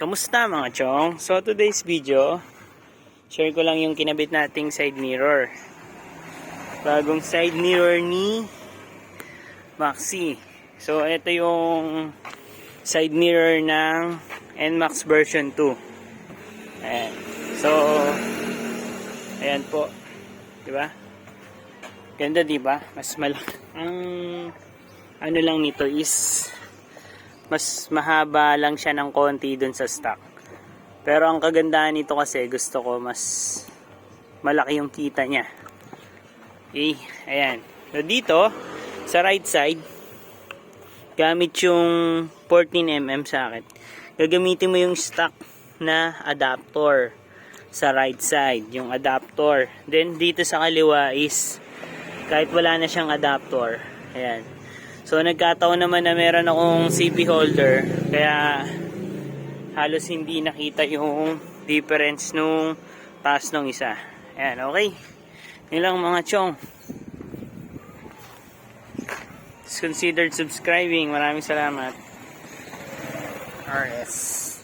Kamusta mga chong? So today's video, share ko lang yung kinabit nating side mirror. Bagong side mirror ni Maxi. So ito yung side mirror ng NMAX version 2. Ayan. So, ayan po. Diba? Ganda diba? Mas malaki. Ang ano lang nito is mas mahaba lang siya ng konti dun sa stock. Pero ang kagandahan nito kasi gusto ko mas malaki yung kita niya. Okay, ayan. So dito, sa right side, gamit yung 14mm sa akin. Gagamitin mo yung stock na adapter sa right side, yung adapter. Then dito sa kaliwa is kahit wala na siyang adapter. Ayan. So nagkataon naman na meron akong CP holder kaya halos hindi nakita yung difference nung taas nung isa. Ayan, okay. Yun lang mga chong. Considered subscribing. Maraming salamat. RS.